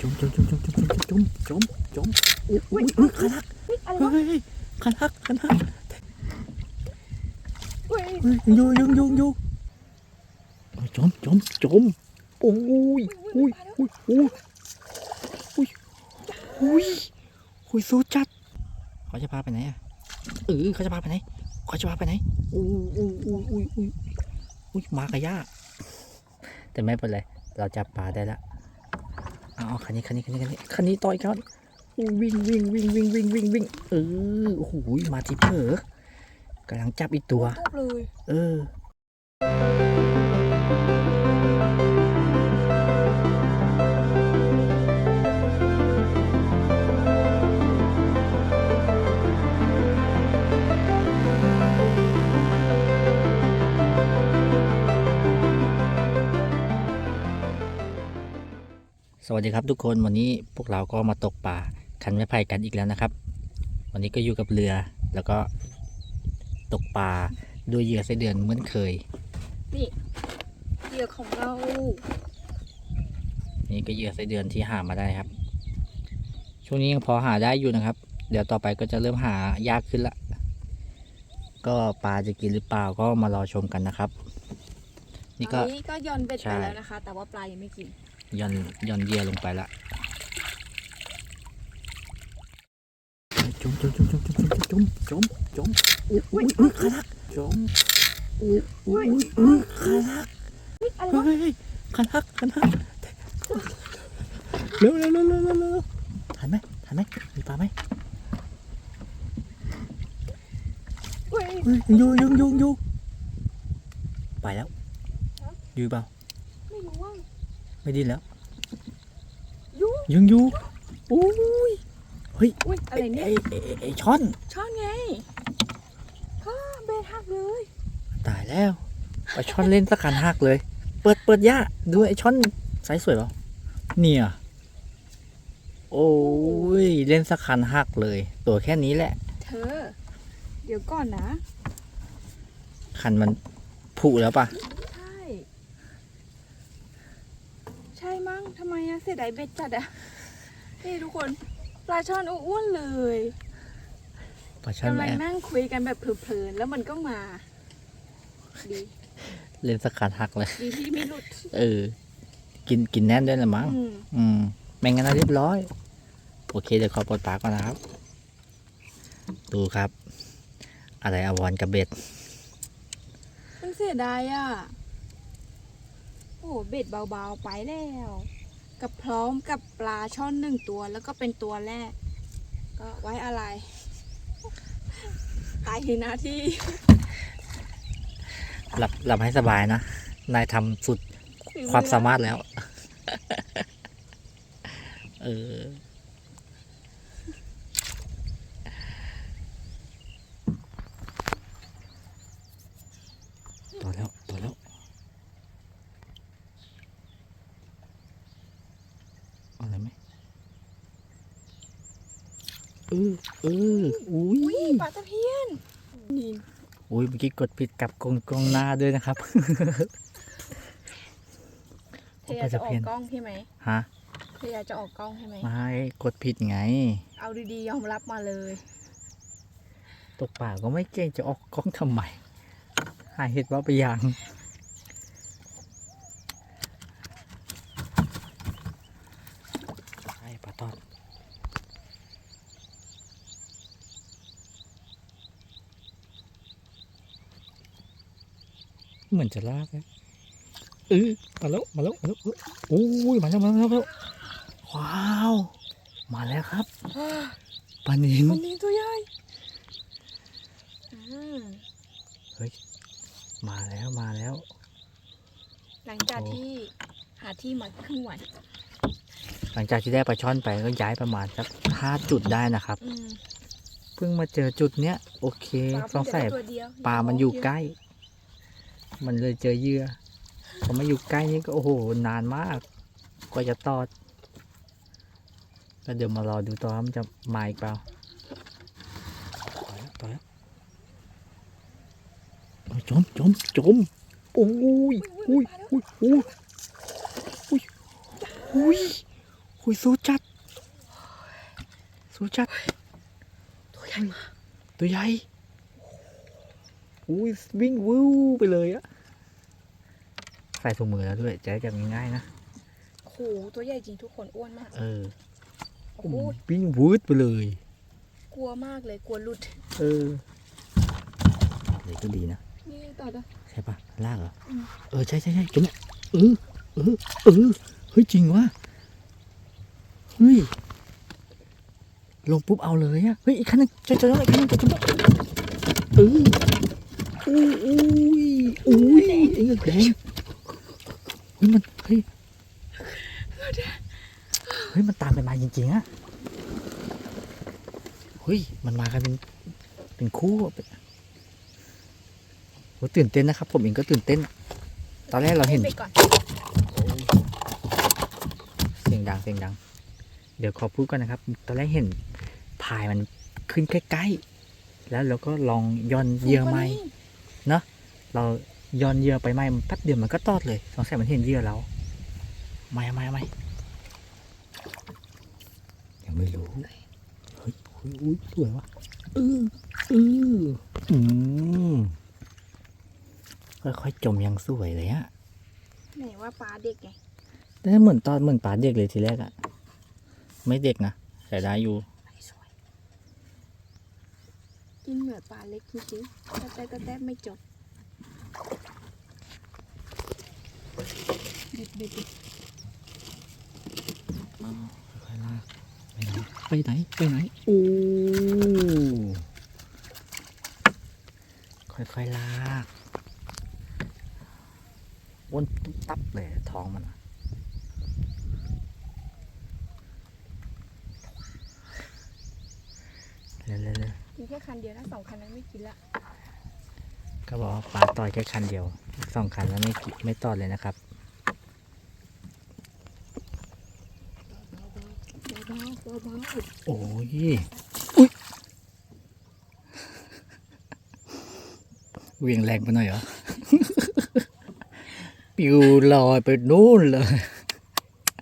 จมจมจมจมจมจมจมจมจมอุ้ยอุ้ยขาลักเฮ้ยอะไรเฮ้วะยขาลักขาลักเฮ้ยเฮ้ยอยู่อยู่อยู่อยู่เอ้ยจมจมจมโอ้ยอุ้ยอุ้ยอุ้ยอุ้ยอุ้ยอุ้ยสู้จัดเขาจะพาไปไหนอะเออเขาจะพาไปไหนเขาจะพาไปไหนอุ้ยอุ้ยอุ้ยอุ้ยอุ้ยอุ้ยมากับย่าแต่ไม่เป็นไรเราจับปลาได้และเอาเอาคันนี้คันนี้คันนี้คันนี้คันนี้ต่อยกันอุ้ยวิ่งวิ่งวิ่งวิ่งวิ่งวิ่งวิ่งเออโอ้โหมาที่เผลอกำลังจับอีกตัวตุ๊บเลยเออ สวัสดีครับทุกคนวันนี้พวกเราก็มาตกป่าคันไม้ไผ่กันอีกแล้วนะครับ วันนี้ก็อยู่กับเรือแล้วก็ตกปลาด้วยเหยื่อไส้เดือนเหมือนเคย นี่เหยื่อของเรา นี่ก็เหยื่อไส้เดือนที่หามาได้ครับ ช่วงนี้ยังพอหาได้อยู่นะครับ เดี๋ยวต่อไปก็จะเริ่มหายากขึ้นละ ก็ปลาจะกินหรือเปล่าก็มารอชมกันนะครับ นี่ตก็อนนี้ก็ย่อนเบ็ดใช่ไปแล้วนะคะ แต่ว่าปลายังไม่กิน ย่อนย่อนเหยื่อลงไปละจมจมจมจมจมจมจมจมอุ้ยอุ้ยอุ้ยขาลักจมอุ้ยอุ้ยอุ้ยขาลักเฮ้ยอะไรเฮ้วะยเฮ้ยขันหักขันหักเร็วเร็วเร็วเร็วเร็วเร็วทันไหมทันไหมมีปลาไหมเฮ้ยเฮ้ยอยู่อยู่อยู่อยู่ไปแล้วอยู่เปล่าไม่รู้ว่า ไม่ดิ้นแล้ว ยุงยังอยู่โอ้ยเฮ้ยอุ้ยอะไรเนี่ยไอ้ไอ้ไอ้ไอ้ช่อนช่อนไงฮ่าเบ็ดหักเลยตายแล้วไอ้ช่อนเล่นสักขันหักเลย เปิดเปิดย่าดูไอ้ช่อนไซส์สวยเปล่าเนี่ย โอ้ยเล่นสักขันหักเลย ตัวแค่นี้แหละ เธอ เดี๋ยวก่อนนะ คันมันผุแล้วปะ ใช่ใช่มั้งทำไมอะเสียดายเบ็ดจัดอะนี่ทุกคนปลาช่อนอ้วนๆเลยปลาช่อนกำลัแม่งนั่งคุยกันแบบเพลินๆแล้วมันก็มา ดี เล่นสักขันหักเลย ดีที่ไม่หลุดเออ กินกินแน่นด้วยละมั้ง อืมอืมไม่งั้นนะเรียบร้อย โอเคเดี๋ยวขอปลดปลาก่อนนะครับ ดูครับ อะไรอวรกับเบ็ด มันเสียดายอะ โอ้เบ็ดเบาๆไปแล้ว กับพร้อมกับปลาช่อนหนึ่งตัวแล้วก็เป็นตัวแรก ก็ไว้อะไร ตายทีหน้าที่ หลับหลับให้สบายนะ นายทำสุดความสามารถแล้ว เออ ต่อแล้ว ต่อแล้ว เอาอะไรไหม เออเอออุ้อุ้ยยปลาตะเพียนนี่อุ้ยเมื่อกี้กดผิดกับกล้องกล้องหน้าด้วยนะครับเธออยากจะออกกล้องใช่ไหมฮะเธออยากจะออกกล้องใช่ไหมไม่กดผิดไง เอาดีๆยอมรับมาเลย ตกป่าก็ไม่เก่งจะออกกล้องทำไมหาเหตุว่าไปยังไอ้ปลาตอด เหมือนจะลากนะเออมาแล้วมาแล้วมาแล้วโอ้ยมาแล้วมาแล้วมาแล้วว้าว มาแล้วครับปลานินมันนี้ตัวใหญ่อืมมาแล้วมาแล้ว หลังจากที่หาที่มาครึ่งวันหลังจากที่ได้ปลาช่อนไปก็ย้ายประมาณสักห้าจุดได้นะครับอืมเพิ่งมาเจอจุดเนี้ยโอเคปลาสงสัยเพิ่งจะได้ตัวเดียวปลามันอยู่เวใกล้ มันเลยเจอเหยื่อพอมาอยู่ใกล้นี่ก็โอ้โหนานมากกว่าจะตอดก็เดี๋ยวมารอดูตอนว่ามันจะมาอีกเปล่าต่อแล้วต่อแล้วโอ้ยจมจมจมโอ้ยอุ้ยอุ้ยอุ้ยอุ้ยอุ้ยอุ้ยหุยสู้จัดสู้จัดตัวใหญ่มากตัวใหญ่อุ้ยวิ่งวู้ไปเลยอะ ใส่ถุงมือแล้วด้วย จะได้จับง่ายๆนะโอ้โหตัวใหญ่จริงทุกคนอ้วนมากเออโอ้โหวิ่งวืดไปเลย กลัวมากเลยกลัวหลุด เออเลยก็ดีนะนี่ต่อต่อใช่ปะลากเหรออมเออใช่ใช่ใช่จุ๊บเออเออเออเฮ้ยจริงวะเฮ้ยลงปุ๊บเอาเลยอะเฮ้ยอีกขั้นหนึงจะจะต้องอีกขั้นหนึงจะจุ๊บเอออุ้ยอุ้ยอุ้ยไอ้เงือกแดงเฮ้ยมันเฮ้ยเฮ้ยมันตามกันมาจริงๆอะเฮ้ยมันมากันเป็นเป็นคู่อะเป็นโหตื่นเต้นนะครับ ผมเองก็ตื่นเต้น ตอนแรกเราเห็นไปก่อนเสียงดังเสียงดัง เดี๋ยวขอพูดก่อนนะครับ ตอนแรกเห็นพายมันขึ้นใกล้ๆแล้วเราก็ลองย่อนเหยื่อไม้เรา ย่อนเหยื่อไปไม้มันแป๊บเดียวมันก็ตอดเลยสงสัยมันเห็นเหยื่อเราไม่ไม่ไม่ยังไม่รู้เฮ้ยเฮ้ยอุ้ยสวยวะเออเอออืมค่อยๆจมยังสวยเลยอะไหนว่าปลาเด็กไงแต่เหมือนตอนเหมือนป่าเด็กเลยทีแรกอะไม่เด็กนะแต่ได้อยู่สวยกินเหมือนปลาเล็กจริงๆแต่แต่แต่ไม่จบ เด็ดเด็ดค่อยๆลากไปไหน ไปไหน ไปไหน โอ้ ค่อยๆลากวนตุ๊บตับเลยท้องมันเร็วๆๆกินแค่คันเดียวนะสองคันนั้นไม่กินละ ก็บอกว่าปลาต่อยแค่คันเดียว สองคันแล้วไม่กินไม่ต่อดเลยนะครับ เบาๆเบาโอ้ยอุ้ยเวียงแรงไปหน่อยเหรอ ปิวลอยไปนู่นเลย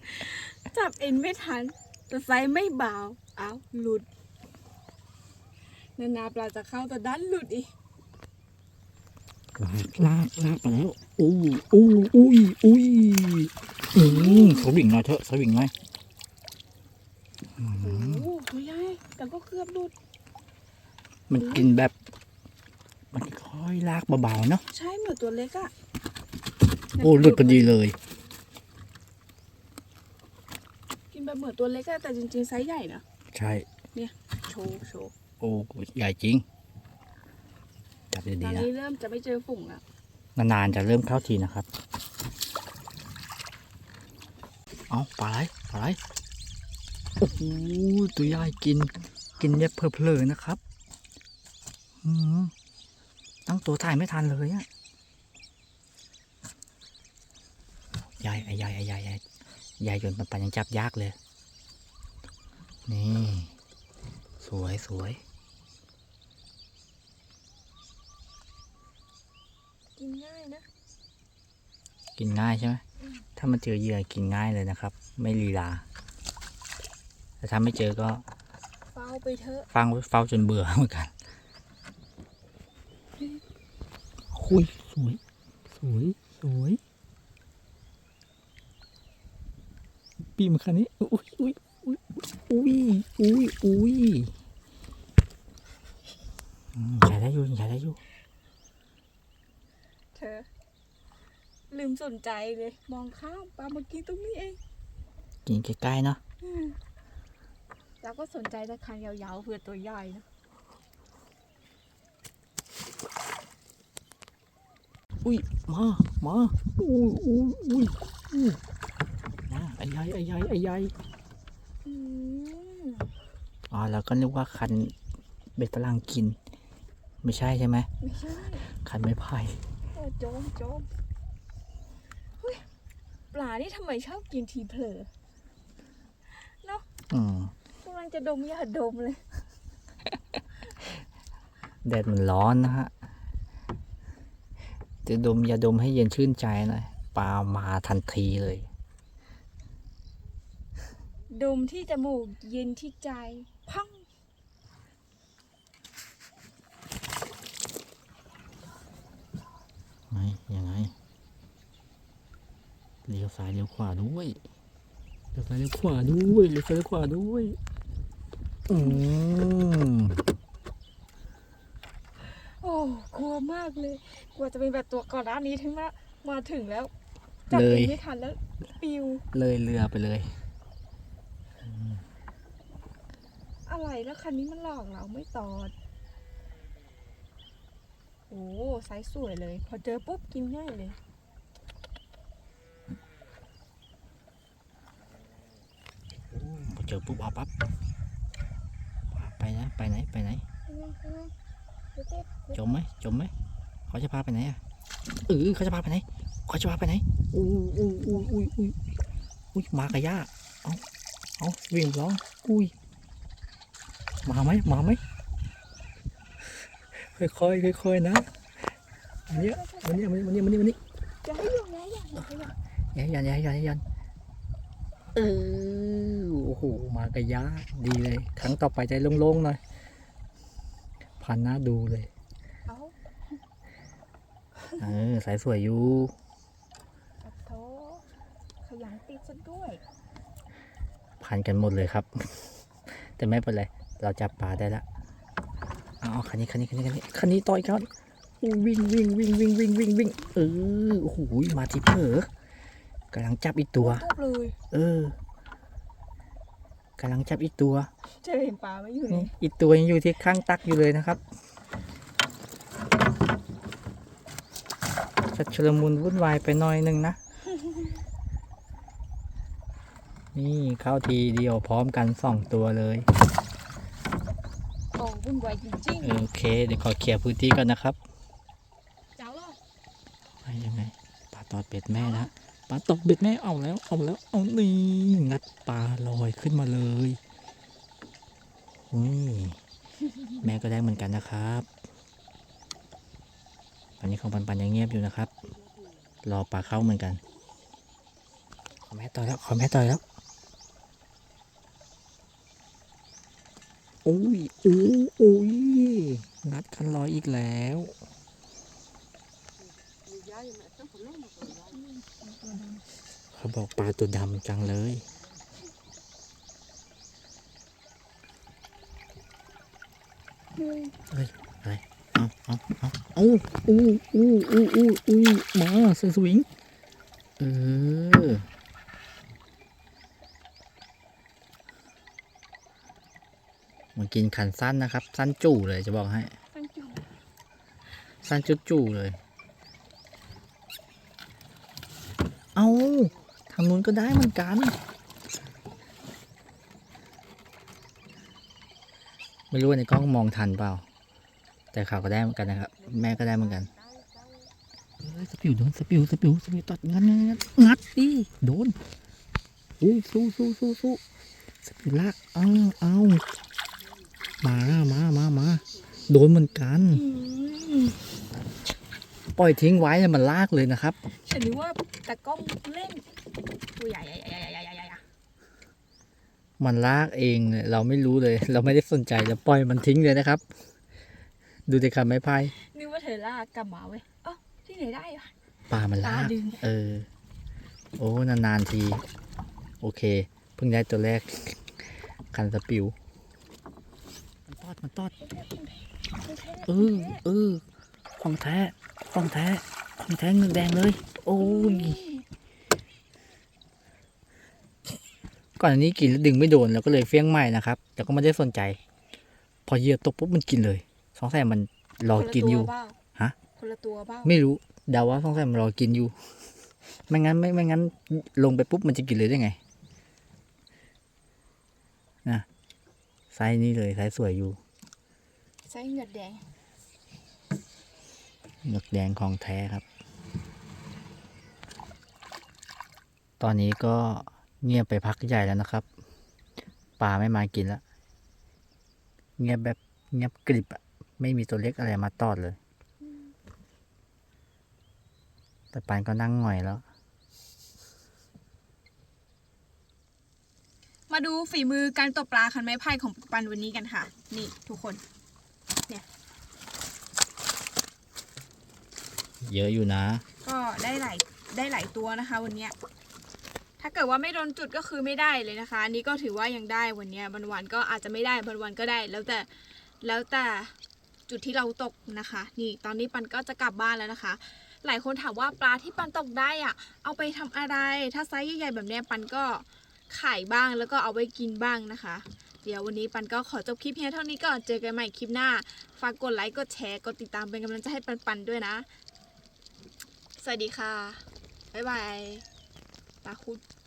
ๆจับเอ็นไม่ทัน แต่ไซส์ไม่เบาอ้าวหลุด นานาปลาจะเข้าแต่ด้านหลุดอีกลากลากลากไปแล้วอู้อู้อุ้ยอุ้ยอืมสวิงหน่อยเถอะสวิงหน่อยอื โอ้มโหตัวใหญ่แต่ก็เกือบหลุด มันกินแบบ มันค่อยลากเบาๆเนาะใช่เหมือนตัวเล็กอะโอ้หลุดพอดีเลย กินแบบเหมือนตัวเล็กอะแต่จริงๆไซส์ใหญ่นะใช่โชว์โชว์โอ้ใหญ่จริงจับตดีอนๆนะนี้เริ่มจะไม่เจอฝุ่งแล้วนานๆจะเริ่มเข้าทีนะครับ เอาปลาไหลปลาไหล โอ้โหตัวใหญ่กิน กินแบบเพลินๆนะครับอืมตั้งตัวถ่ายไม่ทันเลยอะใหญ่ไอ้ใหญ่ไอ้ใหญ่ใหญ่ใหญ่จนปันๆยังจับยากเลย นี่ สวยสวยกินง่ายนะ กินง่ายใช่ไหม ถ้ามันเจอเหยื่อกินง่ายเลยนะครับ ไม่ลีลา แต่ถ้าไม่เจอก็เฝ้าไปเถอะฟังเฝ้าจนเบื่อเหมือนกันคุยสวย สวย สวยปีมันคันนี้อุ้ยอุ้ยอุ้ยอุ้ยอุ้ยอุ้ยอืมใช้ได้อยู่ใช้ได้อยู่เธอ ลืมสนใจเลย มองข้ามปลาเมื่อกี้ตรงนี้เองกินใกล้ๆเนาะ เราก็สนใจแต่คันยาวๆเผื่อตัวใหญ่นะอุ้ยมามาอุ้ยอุ้ยอุ้ยอุ้ยมาไอ้ใหญ่ไอ้ใหญ่ไอ้ใหญ่อืมอ๋อเราก็นึกว่าคันเบ็ดฝรั่งกิน ไม่ใช่ใช่ไหมไม่ใช่คันไม้ไผ่โอ้โจมโจมเฮ้ยปลานี่ทำไมชอบกินทีเผลออืมกำลั งจะดมอย่าดมเลย แดดมันร้อนนะฮะ จะดมยาดมให้เย็นชื่นใจหน่อยปลามาทันทีเลยมดมที่จมูกเย็นที่ใจ พังไงยังไงเลี้ยวซ้ายเลี้ยวขวาด้วยเลี้ยวซ้ายเลี้ยวขวาด้วยเลี้ยวซ้ายเลี้ยวขวาด้วย อืมโอ้กลัวมากเลยกลัวจะเป็นแบบตัวก่อนหน้านี้ถึงมามาถึงแล้วจับเลเอยงไม่ทันแล้วปิวเลยเรือไปเลย อะไรแล้วคันนี้มันหลอกเราไม่ตอด โอ้ไซส์สวยเลย พอเจอปุ๊บกินง่ายเลยพอเจอปุ๊บเอาปั๊บ ไปนะไปไหนไปไหนจมไหมจมไหมเขาจะพาไปไหนอะเออเขาจะพาไปไหนเขาจะพาไปไหนอู้อู้อู้อู้อู้อุ้ยมากับย่าเอาเอาวิ่งร้องอุ้ยมาไหมมาไหมค่อยๆค่อยๆนะอันเนี้ยมันเนี้ยมันเนี้ยมันเนี้ยมันเนี้ยมันเนี้ยอย่าให้ยงอย่าให้ยงอย่าให้ยงยันยันยันยันยันเออ โอ้โหมากับย่าดีเลย ครั้งต่อไปใจโล่งๆหน่อยพันหน้าดูเลยเอาเออสายสวยอยู่ปัดโถขยันติดซะด้วยพันกันหมดเลยครับ แต่ไม่เป็นไร เราจับปลาได้ละเอาเอาคันนี้คันนี้คันนี้คันนี้คันนี้ต่อยกันอู้วิ่งวิ่งวิ่งวิ่งวิ่งวิ่งวิ่งเออโอ้โหมาที่เผลอกำลังจับอีกตัวตุ๊บเลยเออ กำลังจับอีกตัวเจอเห็นปลาไหม่อยู่นี่นี่อีกตัวยังอยู่ที่ข้างตักอยู่เลยนะครับชัดชุลมุนวุ่นวายไปหน่อยหนึงนะ นี่เข้าทีเดียวพร้อมกันสองตัวเลย โอ้วุ่นวายจริงโอเค เดี๋ยวขอเคลียร์พื้นที่ก่อนนะครับ ๆเจ้าล่ะไปยังไงปลาตอดเบ็ดแม่นะ ปลาตกเบ็ดแม่เอาแล้วเอาแล้วเอานี่งัดปลาลอยขึ้นมาเลยนี่แม่ก็ได้เหมือนกันนะครับตอนนี้ของปันปันยังเงียบอยู่นะครับ รอปลาเข้าเหมือนกัน ขอแม่ต่อยแล้วขอแม่ต่อยแล้วโอ้ยโอ้ยโอ้ยงัดกันลอยอีกแล้ว เขาบอกปลาตัวดำจังเลยเอาเอาเอาเอาอู้อู้อู้อู้อู้มาสสวิง เออมันกินขันสั้นนะครับ สั้นจู่เลยจะบอกให้ตั้งจุดสั้นจุดจู่เลย เอาทางนู้นก็ได้เหมือนกัน ไม่รู้ว่าในกล้องมองทันเปล่า แต่เขาก็ได้เหมือนกันนะครับ แม่ก็ได้เหมือนกันเอ้ยสปิวโดนสปิวสปิวสปิวตัดงัดงัดงัดงัดดิโดนอู้สู้สู้สู้สู้สปิวลากเอาเอามามามามาโดนเหมือนกันอืมปล่อยทิ้งไว้แล้วมันลากเลยนะครับ ฉันนึกว่าตะกล้องเล่น ตัวใหญ่ใหญ่ใหญ่ใหญ่ใหญ่ใหญ่ใหญ่มันลากเองเนี่ยเราไม่รู้เลย เราไม่ได้สนใจเราปล่อยมันทิ้งเลยนะครับ ดูดิครับไม้พายนึกว่าเธอลากกลับมาเว้ยเอ้าที่ไหนได้วะปลามันลากปลาดึงเออ โอ้นานๆที โอเค เพิ่งได้ตัวแรกคันสปิวมันตอดมันตอดเออเออของแท้ของแท้ของแท้เงินแดงเลย โอ้ย ก่อนอันนี้กินแล้วดึงไม่โดนเราก็เลยเฟี้ยงใหม่นะครับ แต่ก็ไม่ได้สนใจ พอเหยียบตกปุ๊บมันกินเลยสงสัยมันรอกินอยู่คละตัวเปล่าฮะ คนละตัวเปล่าไม่รู้เดาว่าสงสัยมันรอกินอยู่ ไม่งั้นไม่ไม่งั้น ลงไปปุ๊บมันจะกินเลยได้ไงนะไซส์นี้เลยไซส์สวยอยู่ใส่เหงือกแดงหมึกแดงของแท้ครับ ตอนนี้ก็ เงียบไปพักใหญ่แล้วนะครับปลาไม่มากินแล้วเงียบแบบเงียบกริบอะไม่มีตัวเล็กอะไรมาตอดเลย แต่ปานก็นั่งหง่อยแล้วมามาดูฝีมือการตกปลาคันไม้ไผ่ของปันวันนี้กันค่ะ นี่ทุกคนเยอะอยู่นะ ก็ได้หลายได้หลายตัวนะคะ วันเนี้ยถ้าเกิดว่าไม่โดนจุดก็คือไม่ได้เลยนะคะ อันนี้ก็ถือว่ายังได้วันนี้บางวันก็อาจจะไม่ได้บางวันก็ได้ แล้วแต่แล้วแต่จุดที่เราตกนะคะ นี่ตอนนี้ปันก็จะกลับบ้านแล้วนะคะ หลายคนถามว่าปลาที่ปันตกได้อะเอาไปทำอะไร ถ้าไซส์ใหญ่ๆแบบนี้ปันก็ขายบ้างแล้วก็เอาไว้กินบ้างนะคะ เดี๋ยววันนี้ปันก็ขอจบคลิปเพียงเท่านี้ก่อนเจอกันใหม่คลิปหน้าฝากกดไลค์กดแชร์กดติดตามเป็นกำลังใจให้ปันปันๆด้วยนะ สวัสดีค่ะบ๊ายบายปลาคุด